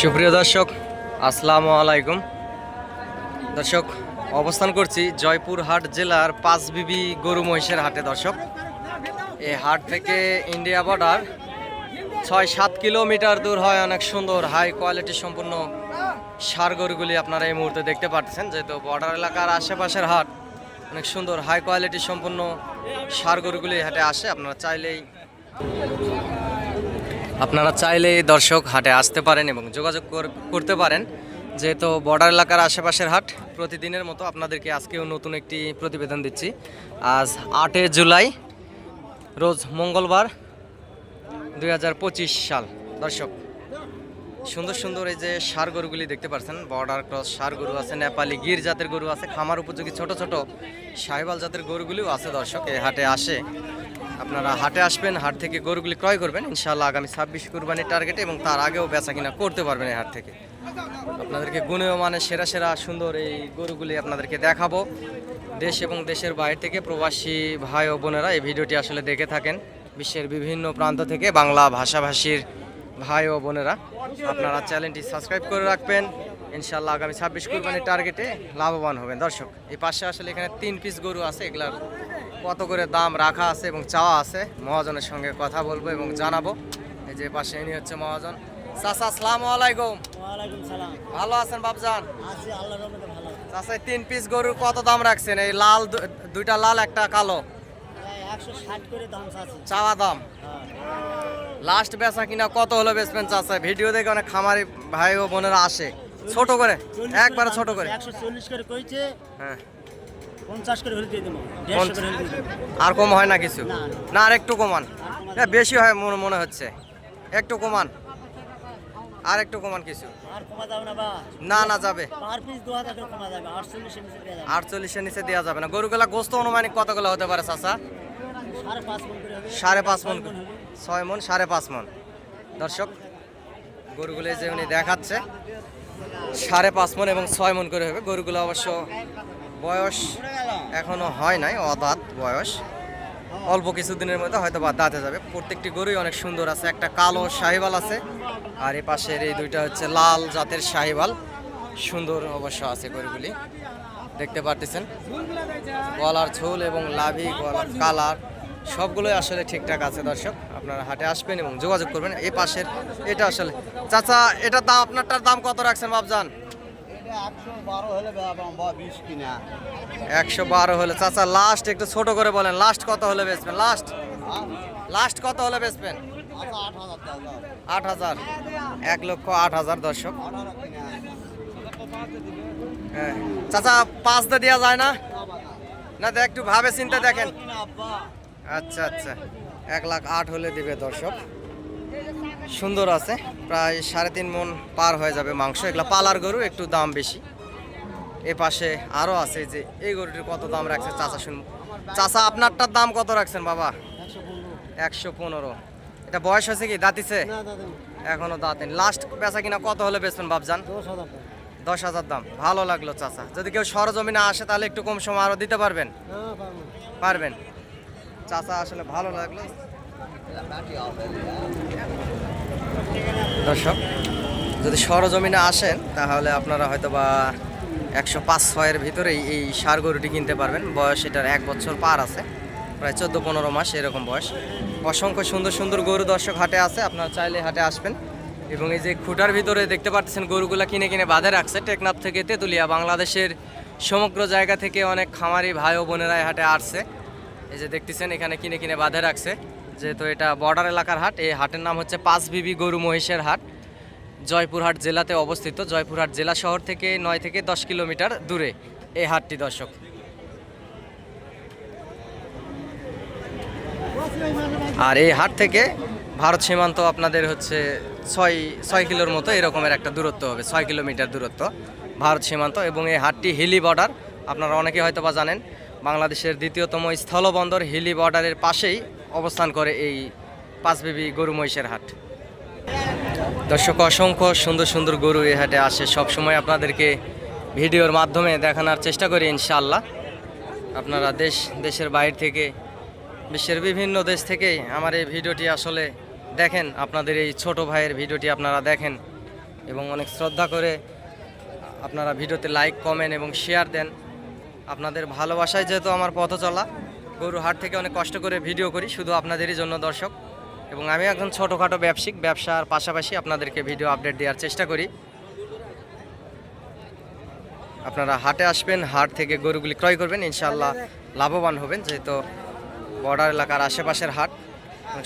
সুপ্রিয় দর্শক, আসসালামু আলাইকুম। দর্শক, অবস্থান করছি জয়পুরহাট জেলার পাঁচ পাঁচবিবি গরু মহিষের হাটে, দর্শক। এই হাট থেকে ইন্ডিয়া বর্ডার ছয় সাত কিলোমিটার দূর হয়, অনেক সুন্দর হাই কোয়ালিটি সম্পূর্ণ সার গরুগুলি আপনারা এই মুহূর্তে দেখতে পাচ্ছেন যেহেতু বর্ডার এলাকার আশেপাশের হাট, অনেক সুন্দর হাই কোয়ালিটি সম্পূর্ণ সার গরুগুলি হাটে আসে। আপনারা চাইলেই আপনারা চাইলে দর্শক হাটে আসতে পারেন এবং যোগাযোগ কর- করতে পারেন, যেহেতু বর্ডার এলাকার আশেপাশের হাট, প্রতিদিনের মতো আপনাদেরকে আজকেও নতুন একটি প্রতিবেদন দিচ্ছি। আজ আটে জুলাই, রোজ মঙ্গলবার দু হাজার পঁচিশ সাল। দর্শক, সুন্দর সুন্দর এই যে সার গরুগুলি দেখতে পাচ্ছেন, বর্ডার ক্রস সার গরু আছে, নেপালি গির জাতের গরু আছে, খামার উপযোগী ছোট ছোট সাহেবাল জাতের গরুগুলিও আছে দর্শক এই হাটে আসে। আপনারা হাটে আসবেন, হাট থেকে গরুগুলি ক্রয় করবেন, ইনশাআল্লাহ আগামী ছাব্বিশ কুরবানির টার্গেটে এবং তার আগেও বেচা কিনা করতে পারবেন এই হাট থেকে। আপনাদেরকে গুণেও মানে সেরা সেরা সুন্দর এই গরুগুলি আপনাদেরকে দেখাবো। দেশ এবং দেশের বাইরে থেকে প্রবাসী ভাই ও বোনেরা এই ভিডিওটি আসলে দেখে থাকেন। বিশ্বের বিভিন্ন প্রান্ত থেকে বাংলা ভাষাভাষীর ভাই ও বোনেরা। আপনারা চ্যানেলটি সাবস্ক্রাইব করে রাখবেন। ইনশাল্লাহ আগামী ছাব্বিশ কুরবানির টার্গেটে লাভবান হবেন। দর্শক, এই পাশে আসলে এখানে তিন পিস গরু আছে, এগুলার কত করে দাম রাখা আছে এবং চাওয়া আছে মহাজনের সঙ্গে কথা বলব এবং জানাব। এই যে পাশে ইনি হচ্ছে মহাজন। চাচা আসসালামু আলাইকুম। ভালো আছেন বাবজান চাচা তিন পিস গরুর কত দাম রাখছেন? এই লাল দুইটা লাল একটা কালো। চাওয়া দাম। লাস্ট বেচা কিনা কত হলো বেচবেন চাচা? ভিডিও দেখে অনেক খামারি ভাই ও বোনেরা আসে। ছোট করে? একবারে ছোট করে। একশো চল্লিশ করে কইছে। হ্যাঁ। আর কম হয় না কিছু? না। আর একটু কমান। হ্যাঁ বেশি হয় মনে মনে হচ্ছে। একটু কমান। আর একটু কমান কিছু। না না যাবে। আটচল্লিশের নিচে দেওয়া যাবে। না। গরুগুলা গোস্ত অনুমানিক কতগুলো হতে পারে চাচা? সাড়ে পাঁচ মন ছয়। মন সাড়ে পাঁচ মন। দর্শক গরুগুলো যে উনি দেখাচ্ছে সাড়ে পাঁচ মন এবং ছয় মন করে হবে। গরুগুলো অবশ্য বয়স এখনও হয় নাই অদাঁত বয়স। অল্প কিছুদিনের মধ্যে হয়তো বা দাঁতে যাবে। প্রত্যেকটি গরুই অনেক সুন্দর আছে একটা কালো শাহিবাল আছে আর এই পাশের এই দুইটা হচ্ছে লাল জাতের শাহিবাল সুন্দর অবশ্য আছে গরুগুলি দেখতে পারতেছেন। গলার ঝোল এবং লাভি গলার কালার সবগুলোই আসলে ঠিকঠাক আছে দর্শক। আপনারা হাটে আসবেন এবং যোগাযোগ করবেন। এই পাশের এটা আসলে চাচা এটা দাম আপনারটার দাম কত রাখছেন বাবজান একশো বারো হলে চাচা লাস্ট একটু ছোট করে বলেন লাস্ট কত হলে বেচবেন? লাস্ট লাস্ট কত হলে বেচবেন? আচ্ছা আট হাজার এক লক্ষ আট হাজার দর্শক। হ্যাঁ। চাচা পাঁচ দিয়ে দেওয়া যায় না? না তো একটু ভাবে চিন্তা দেখেন আচ্ছা আচ্ছা। এক লাখ আট হলে দিবে দর্শক। সুন্দর আছে। প্রায় সাড়ে তিন মন পার হয়ে যাবে মাংস। এগুলা পালার গরু একটু দাম বেশি। এ পাশে আরও আছে যে এই গরুটির কত দাম রাখছে চাচা শুনব চাচা আপনারটার দাম কত রাখছেন বাবা? একশো পনেরো। এটা বয়স হয়েছে কি? দাঁতিছে না দাদা এখনও দাঁতেন লাস্ট বেচা কিনা কত হলে বেচবেন বাবজান দশ হাজার দশ হাজার দাম। ভালো লাগল চাচা। যদি কেউ সরজমিনে আসে তাহলে একটু কম সময় আরও দিতে পারবেন? পারবেন। চাচা আসলে ভালো লাগল। দর্শক, যদি সরজমিনে আসেন, তাহলে আপনারা হয়তো বা একশো পাঁচ ছয়ের ভিতরেই এই সার গরুটি কিনতে পারবেন। বয়স এটার এক বছর পার আছে, প্রায় চোদ্দ পনেরো মাস এরকম বয়স। অসংখ্য সুন্দর সুন্দর গরু দর্শক হাটে আছে, আপনারা চাইলে হাটে আসবেন। এবং এই যে খুঁটার ভিতরে দেখতে পাচ্ছেন গরুগুলা কিনে কিনে বাঁধে রাখছে, টেকনাফ থেকে তেঁতুলিয়া, বাংলাদেশের সমগ্র জায়গা থেকে অনেক খামারি ভাই ও বোনেরা হাটে আসছে। এই যে দেখতেছেন, এখানে কিনে কিনে বাঁধে রাখছে। যেহেতু এটা বর্ডার এলাকার হাট, এই হাটের নাম হচ্ছে পাঁচ বিবি গরু মহিষের হাট। জয়পুরহাট জেলাতে অবস্থিত। জয়পুরহাট জেলা শহর থেকে নয় থেকে দশ কিলোমিটার দূরে এই হাটটি, দর্শক। আর এই হাট থেকে ভারত সীমান্ত আপনাদের হচ্ছে ছয় ছয় কিলোর মতো এরকমের একটা দূরত্ব হবে, ছয় কিলোমিটার দূরত্ব ভারত সীমান্ত এবং এই হাটটি হিলি বর্ডার। আপনারা অনেকে হয়তো বা জানেন, বাংলাদেশের দ্বিতীয়তম স্থলবন্দর হিলি বর্ডারের পাশেই অবস্থান করে এই পাঁচবিবি গরু মহিষের হাট। দর্শক, অসংখ্য সুন্দর সুন্দর গরু এই হাটে আসে। সবসময় আপনাদেরকে ভিডিওর মাধ্যমে দেখানোর চেষ্টা করি ইনশাল্লাহ আপনারা দেশ, দেশের বাইরে থেকে, বিশ্বের বিভিন্ন দেশ থেকেই আমার এই ভিডিওটি আসলে দেখেন, আপনাদের এই ছোট ভাইয়ের ভিডিওটি আপনারা দেখেন এবং অনেক শ্রদ্ধা করে আপনারা ভিডিওতে লাইক কমেন্ট এবং শেয়ার দেন। আপনাদের ভালোবাসায় যেহেতু আমার পথ চলা গরু হাট থেকে অনেক কষ্ট করে ভিডিও করি, শুধু আপনাদেরই জন্য দর্শক। এবং আমি একজন ছোটোখাটো ব্যবসায়িক, ব্যবসার পাশাপাশি আপনাদেরকে ভিডিও আপডেট দেওয়ার চেষ্টা করি। আপনারা হাটে আসবেন, হাট থেকে গরুগুলি ক্রয় করবেন ইনশাল্লাহ লাভবান হবেন, যেহেতু বর্ডার এলাকার আশেপাশের হাট।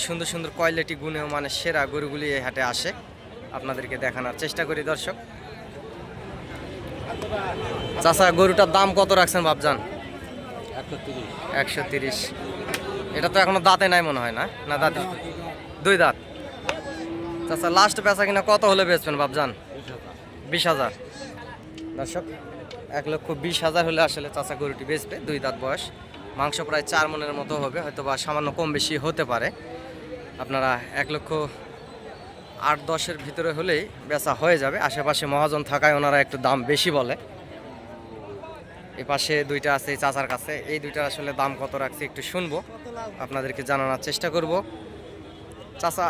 সুন্দর সুন্দর কোয়ালিটি গুণেও মানে সেরা গরুগুলি এই হাটে আসে। আপনাদেরকে দেখানোর চেষ্টা করি দর্শক। চাচা, গরুটার দাম কত রাখছেন বাবজান একশো তিরিশ। এটা তো এখনও দাঁতে নাই মনে হয় না? না দাঁতে? দুই দাঁত? চাচা লাস্ট বেচা কিনা কত হলে বেচবেন বাবজান বিশ হাজার। দর্শক এক লক্ষ বিশ হাজার হলে আসলে চাচা গরুটি বেচবে দুই দাঁত বয়স। মাংস প্রায় চার মনের মতো হবে হয়তো বা সামান্য কম বেশি হতে পারে। আপনারা এক লক্ষ আট দশের ভিতরে হলেই বেচা হয়ে যাবে। আশেপাশে মহাজন থাকায় ওনারা একটু দাম বেশি বলে। এই পাশে দুইটা আছে চাচার কাছে। এই দুইটার আসলে দাম কত রাখছে একটু শুনব। আপনাদেরকে জানানোর চেষ্টা করব। চাচা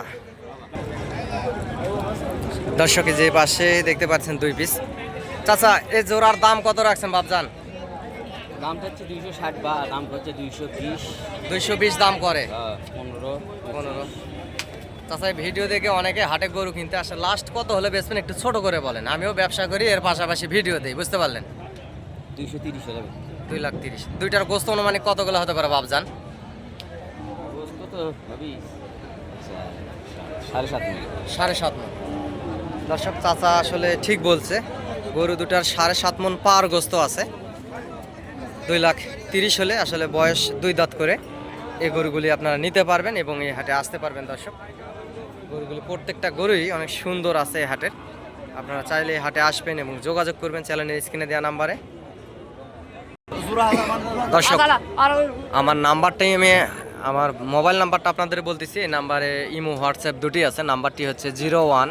দর্শকে যে পাশে দেখতে পাচ্ছেন দুই পিস। চাচা এই জোড়ার দাম কত রাখছেন বাবজান দামটা হচ্ছে দুইশো ষাট বা দামটা হচ্ছে দুইশো বিশ। দুইশো বিশ দাম করে? পনেরো। পনেরো। চাচা ভিডিও দেখে অনেকে হাটে গরু কিনতে আসে। লাস্ট কত হলে বেচবেন একটু ছোট করে বলেন। আমিও ব্যবসা করি এর পাশাপাশি ভিডিও দিই বুঝতে পারলেন? দুইশো তিরিশ হলে দুই লাখ তিরিশ। দুইটার গোস্ত অনুমানিক কতগুলো হতে পারে বাবজান গোস্ত তো ভাবি সাড়ে সাত সাড়ে সাত মন। দর্শক চাচা আসলে ঠিক বলছে গরু দুটার সাড়ে সাত মন পার গোস্ত আছে। দুই লাখ তিরিশ হলে আসলে বয়স দুই দাঁত করে এই গরুগুলি আপনারা নিতে পারবেন এবং এই হাটে আসতে পারবেন দর্শক। গরুগুলি প্রত্যেকটা গরুই অনেক সুন্দর আছে এই হাটের। আপনারা চাইলে হাটে আসবেন এবং যোগাযোগ করবেন চ্যানেলের স্ক্রিনে দেওয়া নাম্বারে। দর্শক আমার নাম্বারটাই আমি আমার মোবাইল নাম্বারটা আপনাদের বলতেছি এই নাম্বারে ইমো হোয়াটসঅ্যাপ দুটি আছে নাম্বারটি হচ্ছে zero one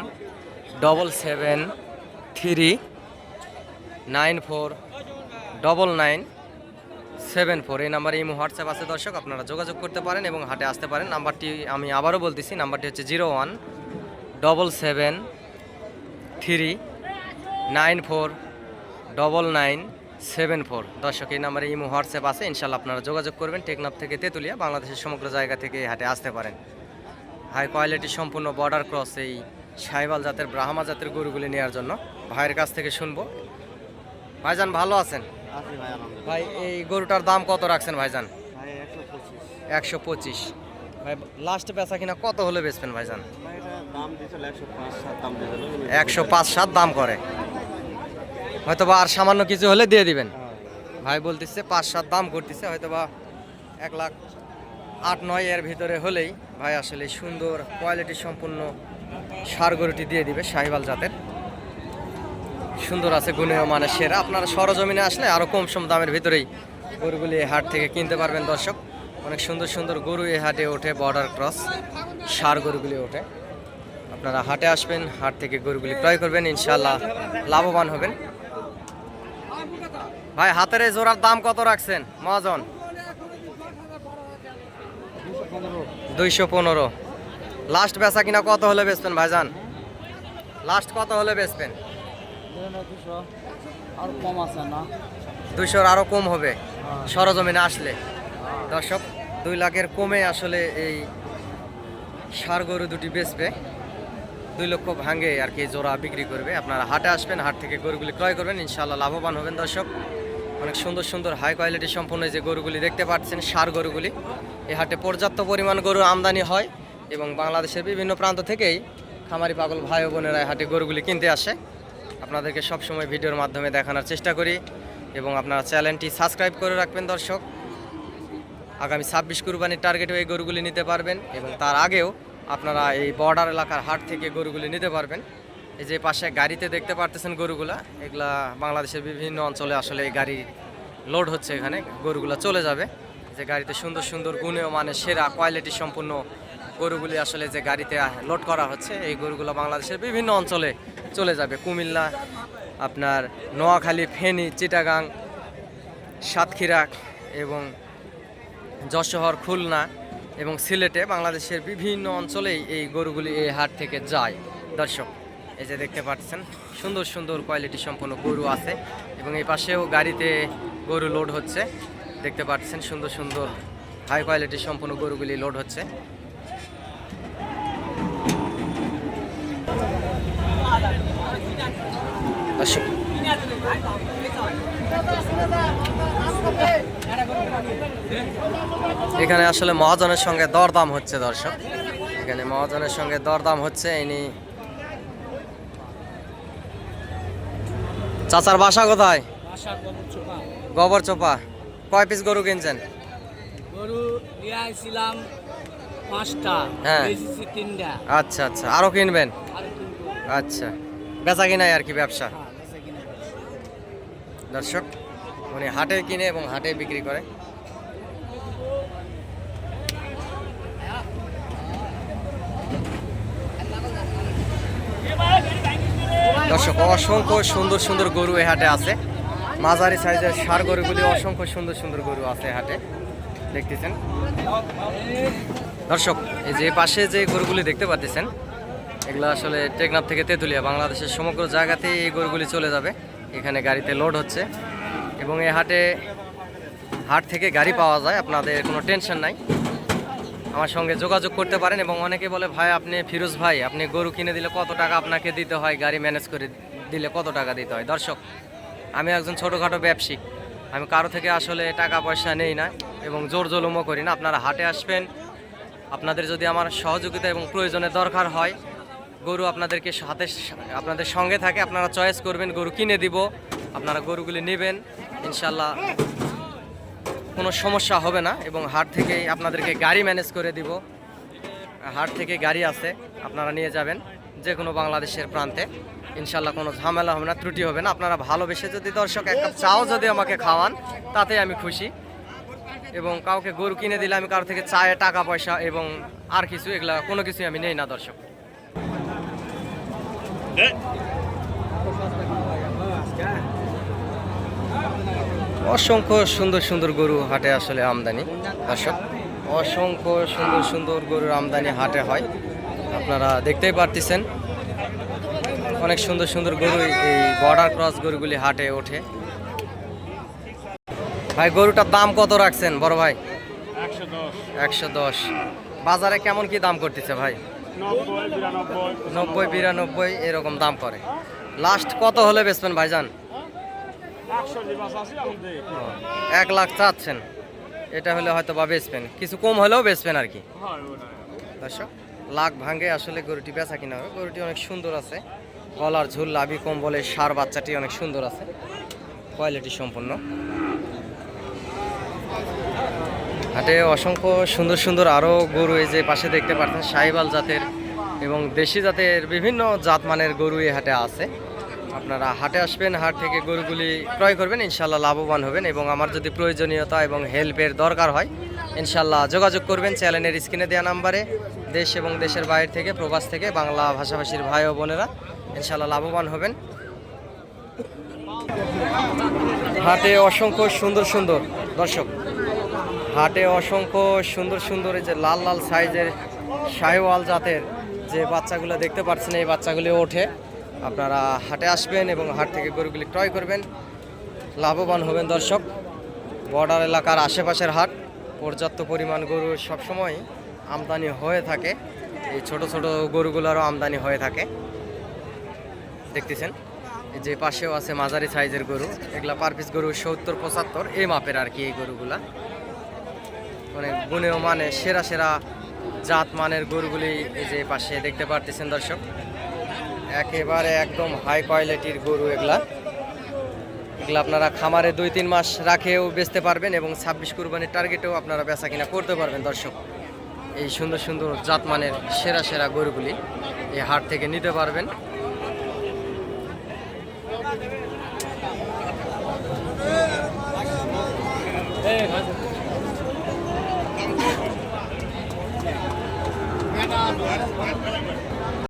double seven three nine four double nine seven four. এই নাম্বারে ইমো হোয়াটসঅ্যাপ আছে দর্শক আপনারা যোগাযোগ করতে পারেন এবং হাটে আসতে পারেন। নাম্বারটি আমি আবারও বলতেছি নাম্বারটি হচ্ছে zero one double seven three nine four double nine seven four. দর্শক এই নাম্বারে ইমো হোয়াটসঅ্যাপ আছে। ইনশাল্লাহ আপনারা যোগাযোগ করবেন টেকনাফ থেকে তেঁতুলিয়া বাংলাদেশের সমগ্র জায়গা থেকে এই হাটে আসতে পারেন। হাই কোয়ালিটি সম্পূর্ণ বর্ডার ক্রস এই সাইবাল জাতের ব্রাহ্মা জাতের গরুগুলি নেওয়ার জন্য। ভাইয়ের কাছ থেকে শুনব। ভাইজান ভালো আছেন? ভাই এই গরুটার দাম কত রাখছেন ভাইজান? ভাই একশো পঁচিশ। ভাই লাস্ট বেচা কিনা কত হলে বেচবেন ভাইজান? একশো পাঁচ সাত দাম করে। হয়তো বা আর সামান্য কিছু হলে দিয়ে দিবেন। ভাই বলতেছে, পাঁচ সাত দাম করতেছে হয়তো বা এক লাখ আট, নয় এর ভিতরে হলেই ভাই আসলে সুন্দর কোয়ালিটি সম্পূর্ণ সার গরুটি দিয়ে দিবে শাহিবাল জাতের। সুন্দর আছে গুণেও মানে সেরা। আপনারা সরজমিনে আসলে আরও কম সম দামের ভিতরেই গরুগুলি এই হাট থেকে কিনতে পারবেন দর্শক। অনেক সুন্দর সুন্দর গরু এই হাটে ওঠে বর্ডার ক্রস সার গরুগুলি ওঠে। আপনারা হাটে আসবেন, হাট থেকে গরুগুলি ক্রয় করবেন ইনশাল্লাহ লাভবান হবেন। ভাই, হাতের এই জোড়ার দাম কত রাখছেন? মহাজন? দুইশো পনেরো। লাস্ট বেচা কিনা কত হলে বেচবেন ভাইজান? লাস্ট কত হলে বেচবেন? দুইশোর আরও কম হবে, সরজমিনে আসলে। দর্শক, দুই লাখের কমে আসলে এই সার গরু দুটি বেচবে। দুই লক্ষ ভাঙে আর কি জোড়া বিক্রি করবে। আপনারা হাটে আসবেন, হাট থেকে গরুগুলি ক্রয় করবেন ইনশাল্লাহ লাভবান হবেন দর্শক। অনেক সুন্দর সুন্দর হাই কোয়ালিটি সম্পন্ন যে গরুগুলি দেখতে পাচ্ছেন, সার গরুগুলি। এই হাটে পর্যাপ্ত পরিমাণ গরু আমদানি হয় এবং বাংলাদেশের বিভিন্ন প্রান্ত থেকেই খামারি পাগল ভাই ও বোনেরা হাটে গরুগুলি কিনতে আসে। আপনাদেরকে সবসময় ভিডিওর মাধ্যমে দেখানোর চেষ্টা করি এবং আপনারা চ্যানেলটি সাবস্ক্রাইব করে রাখবেন দর্শক। আগামী ছাব্বিশ কুরবানির টার্গেটে এই গরুগুলি নিতে পারবেন এবং তার আগেও আপনারা এই বর্ডার এলাকার হাট থেকে গরুগুলি নিতে পারবেন। এই যে পাশে গাড়িতে দেখতে পারতেছেন গরুগুলা, এগুলা বাংলাদেশের বিভিন্ন অঞ্চলে আসলে এই গাড়ি লোড হচ্ছে এখানে, গরুগুলা চলে যাবে। যে গাড়িতে সুন্দর সুন্দর গুণেও মানে সেরা কোয়ালিটি সম্পূর্ণ গরুগুলি আসলে যে গাড়িতে লোড করা হচ্ছে, এই গরুগুলো বাংলাদেশের বিভিন্ন অঞ্চলে চলে যাবে। কুমিল্লা, আপনার নোয়াখালী, ফেনী, চিটাগাং, সাতক্ষীরা এবং যশোহর, খুলনা এবং সিলেটে বাংলাদেশের বিভিন্ন অঞ্চলেই এই গরুগুলি এই হাট থেকে যায়। দর্শক এই যে দেখতে পাচ্ছেন, সুন্দর সুন্দর কোয়ালিটি সম্পন্ন গরু আছে এবং এই পাশেও গাড়িতে গরু লোড হচ্ছে। দেখতে পাচ্ছেন, সুন্দর সুন্দর হাই কোয়ালিটি সম্পন্ন গরুগুলি লোড হচ্ছে। এখানে আসলে মহাজনের সঙ্গে দরদাম হচ্ছে দর্শক। এখানে মহাজনের সঙ্গে দরদাম হচ্ছে, ইনি চাচার বাসা কোথায়? গোবর চোপা। কয় পিস গরু কিনছেন? গরু নিয়ে পাঁচটা হ্যাঁ। তিনটা। আচ্ছা আচ্ছা। আরও কিনবেন? আচ্ছা। বেচা কিনাই আর কি ব্যবসা? হ্যাঁ, কিনা। দর্শক উনি হাটে কিনে এবং হাটে বিক্রি করে। দর্শক, অসংখ্য সুন্দর সুন্দর গরু এ হাটে আছে। মাঝারি সাইজের সার গরুগুলি অসংখ্য সুন্দর সুন্দর গরু আছে হাটে। দেখতেছেন? দর্শক, এই যে পাশে যে গরুগুলি দেখতে পাচ্ছেন, এগুলো আসলে টেকনাফ থেকে তেঁতুলিয়া, বাংলাদেশের সমগ্র জায়গাতেই এই গরুগুলি চলে যাবে। এখানে গাড়িতে লোড হচ্ছে। এবং এই হাটে হাট থেকে গাড়ি পাওয়া যায়, আপনাদের কোনো টেনশন নাই। আমার সঙ্গে যোগাযোগ করতে পারেন এবং অনেকে বলে, ভাই, আপনি ফিরোজ ভাই, আপনি গরু কিনে দিলে কত টাকা আপনাকে দিতে হয়? গাড়ি ম্যানেজ করে দিলে কত টাকা দিতে হয়? দর্শক, আমি একজন ছোটোখাটো ব্যবসায়িক আমি কারও থেকে আসলে টাকা পয়সা নেই না এবং জোর জলুমও করি না। আপনারা হাটে আসবেন। আপনাদের যদি আমার সহযোগিতা এবং প্রয়োজনের দরকার হয়, গরু আপনাদেরকে হাতে, আপনাদের সঙ্গে থাকে, আপনারা চয়েস করবেন, গরু কিনে দিব, আপনারা গরুগুলি নেবেন। ইনশাল্লাহ কোনো সমস্যা হবে না এবং হাট থেকেই আপনাদেরকে গাড়ি ম্যানেজ করে দিব। হাট থেকে গাড়ি আছে, আপনারা নিয়ে যাবেন যে কোনো বাংলাদেশের প্রান্তে। ইনশাল্লাহ কোনো ঝামেলা হবে না, ত্রুটি হবে না। আপনারা ভালোবেসে যদি দর্শক এক কাপ চাও যদি আমাকে খাওয়ান, তাতে আমি খুশি। এবং কাউকে গরু কিনে দিলে আমি কারও থেকে চায়ে টাকা, পয়সা এবং আর কিছু এগুলা কোনো কিছুই আমি নেই না দর্শক। অসংখ্য সুন্দর সুন্দর গরু হাটে আসলে আমদানি। দর্শক অসংখ্য সুন্দর সুন্দর গরুর আমদানি হাটে হয়। আপনারা দেখতেই পারতেছেন অনেক সুন্দর সুন্দর গরু এই বর্ডার ক্রস গরুগুলি হাটে ওঠে। ভাই গরুটার দাম কত রাখছেন বড় ভাই? একশো দশ। বাজারে কেমন কি দাম করতেছে ভাই? নব্বই বিরানব্বই। নব্বই বিরানব্বই এরকম দাম করে। লাস্ট কত হলে বেচবেন ভাইজান একশো যে বাস আছে আমি দেই এক লাখ চাচ্ছেন। এটা হলে হয়তো বা বেচবেন কিছু কম হলেও বেচবেন আর কি। দর্শক, লাখ ভাঙ্গে আসলে গরুটি বেচা কিনা হবে। গরুটি অনেক সুন্দর আছে। গলার ঝুল, লাভি, কম্বলের সার বাচ্চাটি অনেক সুন্দর আছে। কোয়ালিটি সম্পন্ন। হাটে অসংখ্য সুন্দর সুন্দর আরও গরু এই যে পাশে দেখতে পাচ্ছেন সাহিবাল জাতের এবং দেশি জাতের বিভিন্ন জাতমানের গরু এই হাটে আছে। আপনারা হাটে আসবেন, হাট থেকে গরুগুলি ক্রয় করবেন ইনশাল্লাহ লাভবান হবেন এবং আমার যদি প্রয়োজনীয়তা এবং হেল্পের দরকার হয় ইনশাল্লাহ যোগাযোগ করবেন চ্যানেলের স্ক্রিনে দেওয়া নাম্বারে। দেশ এবং দেশের বাইরে থেকে, প্রবাস থেকে, বাংলা ভাষাভাষীর ভাই ও বোনেরা ইনশাল্লাহ লাভবান হবেন। হাটে অসংখ্য সুন্দর সুন্দর, দর্শক, হাটে অসংখ্য সুন্দর সুন্দর এই যে লাল লাল সাইজের শাহিওয়াল জাতের যে বাচ্চাগুলো দেখতে পাচ্ছেন, এই বাচ্চাগুলি ওঠে। আপনারা হাটে আসবেন এবং হাট থেকে গরুগুলি ক্রয় করবেন। লাভবান হবেন দর্শক। বর্ডার এলাকার আশেপাশের হাট, পর্যাপ্ত পরিমাণ গরু সবসময় আমদানি হয়ে থাকে। এই ছোট ছোট গরুগুলোরও আমদানি হয়ে থাকে। দেখতেছেন? যে পাশেও আছে মাঝারি সাইজের গরু। এগুলা পার পিস গরু সত্তর, পঁচাত্তর, এই মাপের আর কি এই গরুগুলা। মানে গুণেও মানে সেরা সেরা জাত মানের গরুগুলি এই যে পাশে দেখতে পারতেছেন দর্শক। একেবারে একদম হাই কোয়ালিটির গরু এগুলা। এগুলো আপনারা খামারে দুই, তিন মাস রাখেও বেচতে পারবেন এবং ছাব্বিশ কুরবানির টার্গেটেও আপনারা বেচা কিনা করতে পারবেন দর্শক। এই সুন্দর সুন্দর জাতমানের সেরা সেরা গরুগুলি এই হাট থেকে নিতে পারবেন।